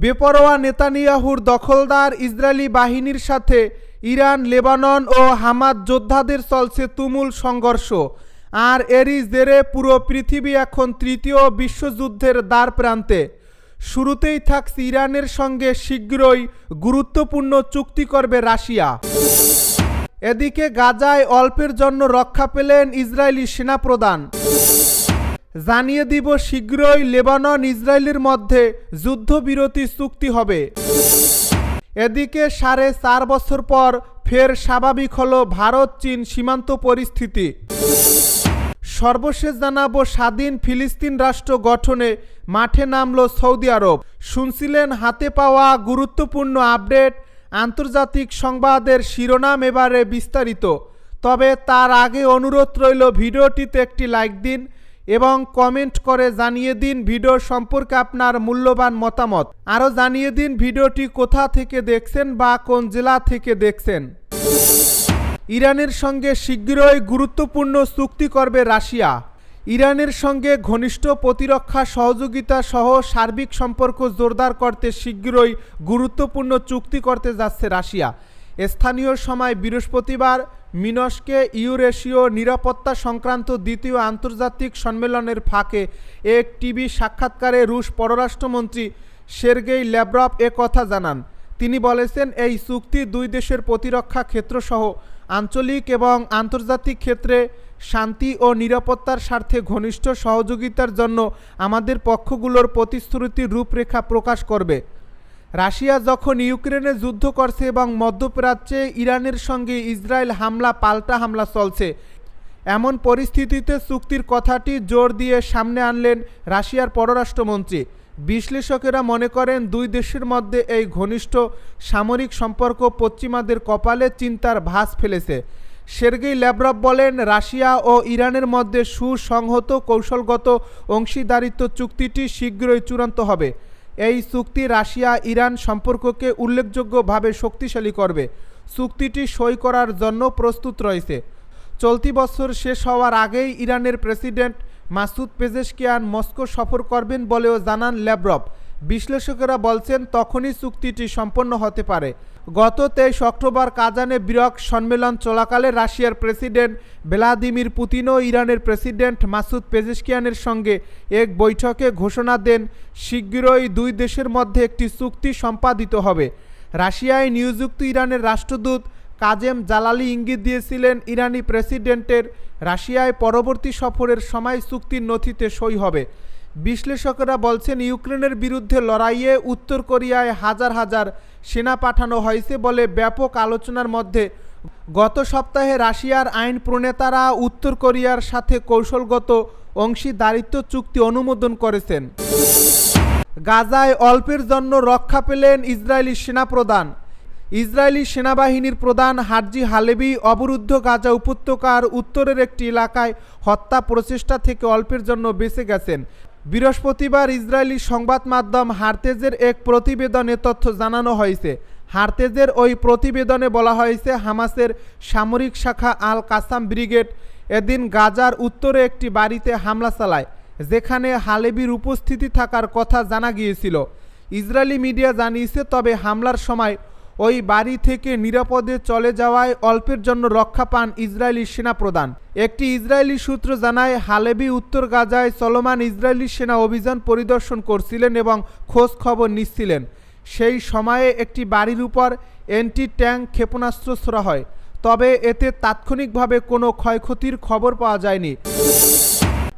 বেপরোয়া নেতানিয়াহুর দখলদার ইসরায়েলি বাহিনীর সাথে ইরান, লেবানন ও হামাদ যোদ্ধাদের চলছে তুমুল সংঘর্ষ। আর এরই জেরে পুরো পৃথিবী এখন তৃতীয় বিশ্বযুদ্ধের দ্বার প্রান্তে শুরুতেই থাকছে ইরানের সঙ্গে শীঘ্রই গুরুত্বপূর্ণ চুক্তি করবে রাশিয়া। এদিকে গাজায় অল্পের জন্য রক্ষা পেলেন ইসরায়েলি সেনাপ্রধান। জানিয়ে দিব শীঘ্রই লেবানন, ইসরায়েলের মধ্যে যুদ্ধবিরতি চুক্তি হবে। এদিকে সাড়ে চার বছর পর ফের স্বাভাবিক হল ভারত চীন সীমান্ত পরিস্থিতি। সর্বশেষ জানাব স্বাধীন ফিলিস্তিন রাষ্ট্র গঠনে মাঠে নামল সৌদি আরব। শুনছিলেন হাতে পাওয়া গুরুত্বপূর্ণ আপডেট, আন্তর্জাতিক সংবাদের শিরোনাম এবারে বিস্তারিত। তবে তার আগে অনুরোধ রইল, ভিডিওটিতে একটি লাইক দিন এবং কমেন্ট করে জানিয়ে দিন ভিডিও সম্পর্কে আপনার মূল্যবান মতামত। আরও জানিয়ে দিন ভিডিওটি কোথা থেকে দেখছেন বা কোন জেলা থেকে দেখছেন। ইরানের সঙ্গে শীঘ্রই গুরুত্বপূর্ণ চুক্তি করবে রাশিয়া। ইরানের সঙ্গে ঘনিষ্ঠ প্রতিরক্ষা সহযোগিতা সহ সার্বিক সম্পর্ক জোরদার করতে শীঘ্রই গুরুত্বপূর্ণ চুক্তি করতে যাচ্ছে রাশিয়া। স্থানীয় সময় বৃহস্পতিবার মিনস্কে ইউরেশীয় নিরাপত্তা সংক্রান্ত দ্বিতীয় আন্তর্জাতিক সম্মেলনের ফাঁকে এক টিভি সাক্ষাৎকারে রুশ পররাষ্ট্রমন্ত্রী সের্গেই ল্যাব্রভ এ কথা জানান। তিনি বলেছেন, এই চুক্তি দুই দেশের প্রতিরক্ষা ক্ষেত্রসহ আঞ্চলিক এবং আন্তর্জাতিক ক্ষেত্রে শান্তি ও নিরাপত্তার স্বার্থে ঘনিষ্ঠ সহযোগিতার জন্য আমাদের পক্ষগুলোর প্রতিশ্রুতির রূপরেখা প্রকাশ করবে। রাশিয়া যখন ইউক্রেনে যুদ্ধ করছে এবং মধ্যপ্রাচ্যে ইরানের সঙ্গে ইসরায়েল হামলা, পাল্টা হামলা চলছে, এমন পরিস্থিতিতে চুক্তির কথাটি জোর দিয়ে সামনে আনলেন রাশিয়ার পররাষ্ট্রমন্ত্রী। বিশ্লেষকেরা মনে করেন, দুই দেশের মধ্যে এই ঘনিষ্ঠ সামরিক সম্পর্ক পশ্চিমাদের কপালে চিন্তার ভাস ফেলেছে। সের্গেই ল্যাব্রভ বলেন, রাশিয়া ও ইরানের মধ্যে সুসংহত কৌশলগত অংশীদারিত্ব চুক্তিটি শীঘ্রই চূড়ান্ত হবে। এই চুক্তি রাশিয়া ইরান সম্পর্ককে উল্লেখযোগ্যভাবে শক্তিশালী করবে। চুক্তিটি সই করার জন্য প্রস্তুত রয়েছে। চলতি বছর শেষ হওয়ার আগেই ইরানের প্রেসিডেন্ট মাসুদ পেজেশকিয়ান মস্কো সফর করবেন বলেও জানান ল্যাব্রভ বিশ্লেষকেরা বলছেন, তখনই চুক্তিটি সম্পন্ন হতে পারে। গত তেইশ অক্টোবর কাজানে বিরক সম্মেলন চলাকালে রাশিয়ার প্রেসিডেন্ট ভ্লাদিমির পুতিন ও ইরানের প্রেসিডেন্ট মাসুদ পেজেশকিয়ানের সঙ্গে এক বৈঠকে ঘোষণা দেন, শীঘ্রই দুই দেশের মধ্যে একটি চুক্তি সম্পাদিত হবে। রাশিয়ায় নিয়োজিত ইরানের রাষ্ট্রদূত কাজেম জালালি ইঙ্গিত দিয়েছিলেন, ইরানি প্রেসিডেন্টের রাশিয়ায় পরবর্তী সফরের সময় চুক্তির নথিতে সই হবে। বিশ্লেষকেরা বলছেন, ইউক্রেনের বিরুদ্ধে লড়াইয়ে উত্তর কোরিয়ায় হাজার হাজার সেনা পাঠানো হয়েছে বলে ব্যাপক আলোচনার মধ্যে। গত সপ্তাহে রাশিয়ার আইন প্রণেতারা উত্তর কোরিয়ার সাথে কৌশলগত অংশীদারিত্ব চুক্তি অনুমোদন করেছেন। গাজায় অল্পের জন্য রক্ষা পেলেন ইসরায়েলি সেনাপ্রধান ইসরায়েলি সেনাবাহিনীর প্রধান হার্জি হালেবি অবরুদ্ধ গাজা উপত্যকার উত্তরের একটি এলাকায় হত্যা প্রচেষ্টা থেকে অল্পের জন্য বেঁচে গেছেন। বৃহস্পতিবার ইসরায়েলি সংবাদ মাধ্যম হারতেজের এক প্রতিবেদনে তথ্য জানানো হয়েছে। হারতেজের ওই প্রতিবেদনে বলা হয়েছে, হামাসের সামরিক শাখা আল কাসাম ব্রিগেড এদিন গাজার উত্তরে একটি বাড়িতে হামলা চালায়, যেখানে হালেবির উপস্থিতি থাকার কথা জানা গিয়েছিল। ইসরায়েলি মিডিয়া জানিয়েছে, তবে হামলার সময় ওই বাড়ি থেকে নিরাপদে চলে যাওয়ায় অল্পের জন্য রক্ষা পান ইসরায়েলি সেনাপ্রধান। একটি ইসরায়েলি সূত্র জানায়, হালেবি উত্তর গাজায় চলমান ইসরায়েলি সেনা অভিযান পরিদর্শন করছিলেন এবং খোঁজ খবর নিচ্ছিলেন। সেই সময়ে একটি বাড়ির উপর অ্যান্টি ট্যাঙ্ক ক্ষেপণাস্ত্র ছোড়া হয়, তবে এতে তাৎক্ষণিকভাবে কোনো ক্ষয়ক্ষতির খবর পাওয়া যায়নি।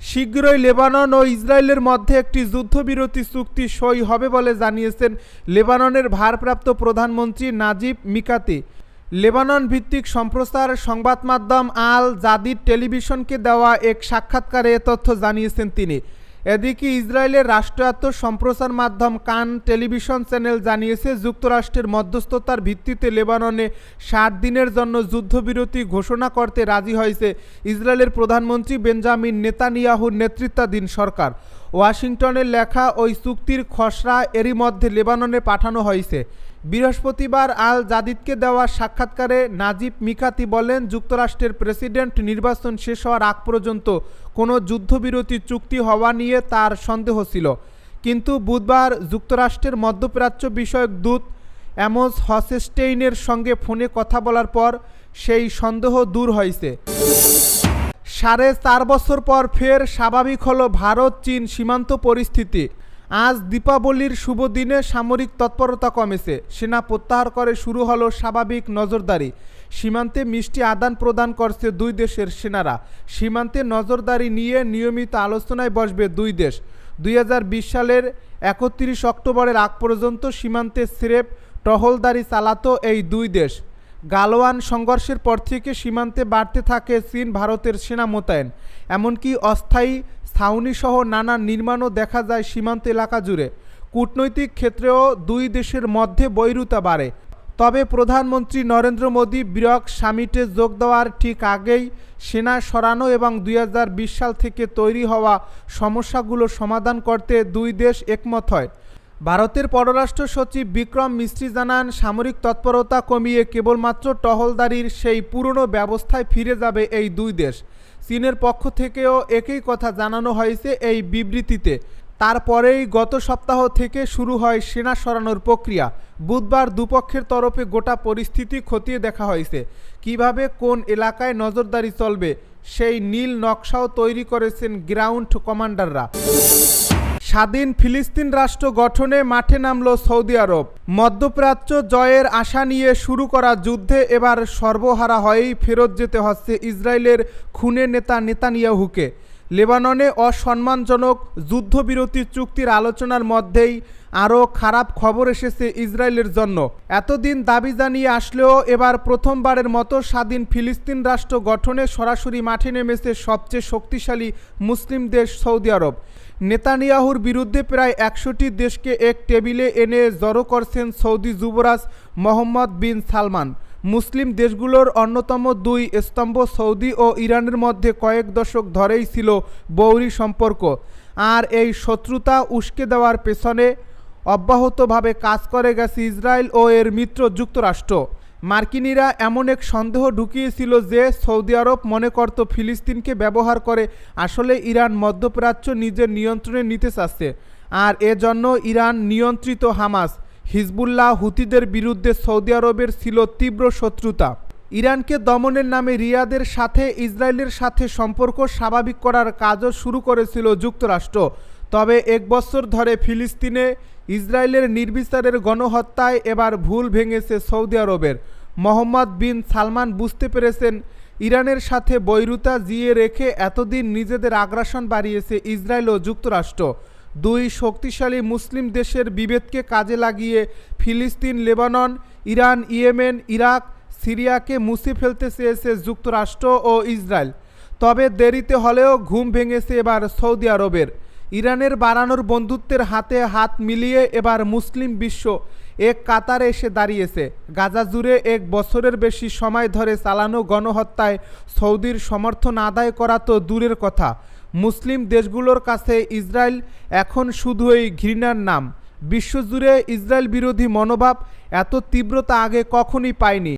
শীঘ্রই লেবানন ও ইসরায়েলের মধ্যে একটি যুদ্ধবিরতি চুক্তি সই হবে বলে জানিয়েছেন লেবাননের ভারপ্রাপ্ত প্রধানমন্ত্রী নাজিব মিকাতি। লেবানন ভিত্তিক সম্প্রচার সংবাদ মাধ্যম আল জাদিদ টেলিভিশনকে দেওয়া এক সাক্ষাৎকারে এ তথ্য জানিয়েছেন তিনি। এদিকে ইসরায়েলের রাষ্ট্রায়ত্ত সম্প্রচার মাধ্যম কান টেলিভিশন চ্যানেল জানিয়েছে, যুক্তরাষ্ট্রের মধ্যস্থতার ভিত্তিতে লেবাননে ষাট দিনের জন্য যুদ্ধবিরতি ঘোষণা করতে রাজি হয়েছে ইসরায়েলের প্রধানমন্ত্রী বেঞ্জামিন নেতানিয়াহুর নেতৃত্বাধীন সরকার। ওয়াশিংটনের লেখা ওই চুক্তির খসড়া এরই মধ্যে লেবাননে পাঠানো হয়েছে। বৃহস্পতিবার আল জাদিদকে দেওয়া সাক্ষাৎকারে নাজিব মিকাতি বলেন, যুক্তরাষ্ট্রের প্রেসিডেন্ট নির্বাচন শেষ হওয়ার আগ পর্যন্ত কোনো যুদ্ধবিরতি চুক্তি হওয়া নিয়ে তার সন্দেহ ছিল। কিন্তু বুধবার যুক্তরাষ্ট্রের মধ্যপ্রাচ্য বিষয়ক দূত অ্যামোস হসেস্টেইনের সঙ্গে ফোনে কথা বলার পর সেই সন্দেহ দূর হয়েছে। সাড়ে চার বছর পর ফের স্বাভাবিক হলো ভারত চীন সীমান্ত পরিস্থিতি। আজ দীপাবলির শুভ দিনে সামরিক তৎপরতা কমেছে। সেনা প্রত্যাহার করে শুরু হলো স্বাভাবিক নজরদারি। সীমান্তে মিষ্টি আদান প্রদান করছে দুই দেশের সেনারা। সীমান্তে নজরদারি নিয়ে নিয়মিত আলোচনায় বসবে দুই দেশ। দুই হাজার বিশ সালের একত্রিশ অক্টোবরের আগ পর্যন্ত সীমান্তে স্রেফ টহলদারি চালাতো এই দুই দেশ। গালোয়ান সংঘর্ষের পর থেকে সীমান্তে বাড়তে থাকে চীন ভারতের সেনা মোতায়েন। এমনকি অস্থায়ী ছাউনিসহ নানা নির্মাণও দেখা যায় সীমান্ত এলাকা জুড়ে। কূটনৈতিক ক্ষেত্রেও দুই দেশের মধ্যে বৈরুতা বাড়ে। তবে প্রধানমন্ত্রী নরেন্দ্র মোদী ব্রিয়ক সামিটে যোগ দেওয়ার ঠিক আগেই সেনা সরানো এবং দুই হাজার বিশ সাল থেকে তৈরি হওয়া সমস্যাগুলো সমাধান করতে দুই দেশ একমত হয়। ভারতের পররাষ্ট্র সচিব বিক্রম মিস্ত্রি জানান, সামরিক তৎপরতা কমিয়ে কেবলমাত্র টহলদারির সেই পুরনো ব্যবস্থায় ফিরে যাবে এই দুই দেশ। চীনের পক্ষ থেকেও একই কথা জানানো হয়েছে এই বিবৃতিতে। তারপরেই গত সপ্তাহ থেকে শুরু হয় সেনা সরানোর প্রক্রিয়া। বুধবার দুপক্ষের তরফে গোটা পরিস্থিতি খতিয়ে দেখা হয়েছে। কীভাবে কোন এলাকায় নজরদারি চলবে, সেই নীল নকশাও তৈরি করেছেন গ্রাউন্ড কমান্ডাররা। স্বাধীন ফিলিস্তিন রাষ্ট্র গঠনে মাঠে নামল সৌদি আরব। মধ্যপ্রাচ্য জয়ের আশা নিয়ে শুরু করা যুদ্ধে এবার সর্বহারা হয়েই ফেরত যেতে হচ্ছে ইসরায়েলের খুনে নেতা নেতানিয়াহুকে। লেবাননে অসম্মানজনক যুদ্ধবিরতি চুক্তির আলোচনার মধ্যেই আরও খারাপ খবর এসেছে ইসরায়েলের জন্য। এতদিন দাবি জানিয়ে আসলেও এবার প্রথমবারের মতো স্বাধীন ফিলিস্তিন রাষ্ট্র গঠনে সরাসরি মাঠে নেমেছে সবচেয়ে শক্তিশালী মুসলিম দেশ সৌদি আরব। নেতানিয়াহুর বিরুদ্ধে প্রায় একশোটি দেশকে এক টেবিলে এনে জড়ো করছেন সৌদি যুবরাজ মোহাম্মদ বিন সালমান। মুসলিম দেশগুলোর অন্যতম দুই স্তম্ভ সৌদি ও ইরানের মধ্যে কয়েক দশক ধরেই ছিল বৌরি সম্পর্ক। আর এই শত্রুতা উস্কে দেওয়ার পেছনে অব্যাহতভাবে কাজ করে গেছে ইসরায়েল ও এর মিত্র যুক্তরাষ্ট্র। মার্কিনিরা এমন এক সন্দেহ ঢুকিয়েছিল যে সৌদি আরব মনে করত ফিলিস্তিনকে ব্যবহার করে আসলে ইরান মধ্যপ্রাচ্য নিজের নিয়ন্ত্রণে নিতে চাচ্ছে, আর এজন্য ইরান নিয়ন্ত্রিত হামাস, হিজবুল্লাহ হুতিদের বিরুদ্ধে সৌদি আরবের ছিল তীব্র শত্রুতা। ইরানকে দমনের নামে রিয়াদের সাথে ইসরায়েলের সাথে সম্পর্ক স্বাভাবিক করার কাজও শুরু করেছিল যুক্তরাষ্ট্র, তবে এক বছর ধরে ফিলিস্তিনে ইসরায়েলের নির্বিচারের গণহত্যায় এবার ভুল ভেঙেছে সৌদি আরবের। মোহাম্মদ বিন সালমান বুঝতে পেরেছেন, ইরানের সাথে বৈরুতা জিয়ে রেখে এতদিন নিজেদের আগ্রাসন বাড়িয়েছে ইসরায়েল ও যুক্তরাষ্ট্র। দুই শক্তিশালী মুসলিম দেশের বিভেদকে কাজে লাগিয়ে ফিলিস্তিন, লেবানন, ইরান, ইয়েমেন, ইরাক, সিরিয়াকে মুছে ফেলতে চেয়েছে যুক্তরাষ্ট্র ও ইসরায়েল। তবে দেরিতে হলেও ঘুম ভেঙেছে এবার সৌদি আরবের। ইরানের বাড়ানোর বন্ধুত্বের হাতে হাত মিলিয়ে এবার মুসলিম বিশ্ব এক কাতারে এসে দাঁড়িয়েছে। গাজা জুড়ে এক বছরের বেশি সময় ধরে চালানো গণহত্যায় সৌদির সমর্থন আদায় করা তো দূরের কথা। মুসলিম দেশগুলোর কাছে ইসরায়েল এখন শুধুই ঘৃণার নাম। বিশ্বজুড়ে ইসরায়েল বিরোধী মনোভাব এত তীব্রতা আগে কখনই পায়নি।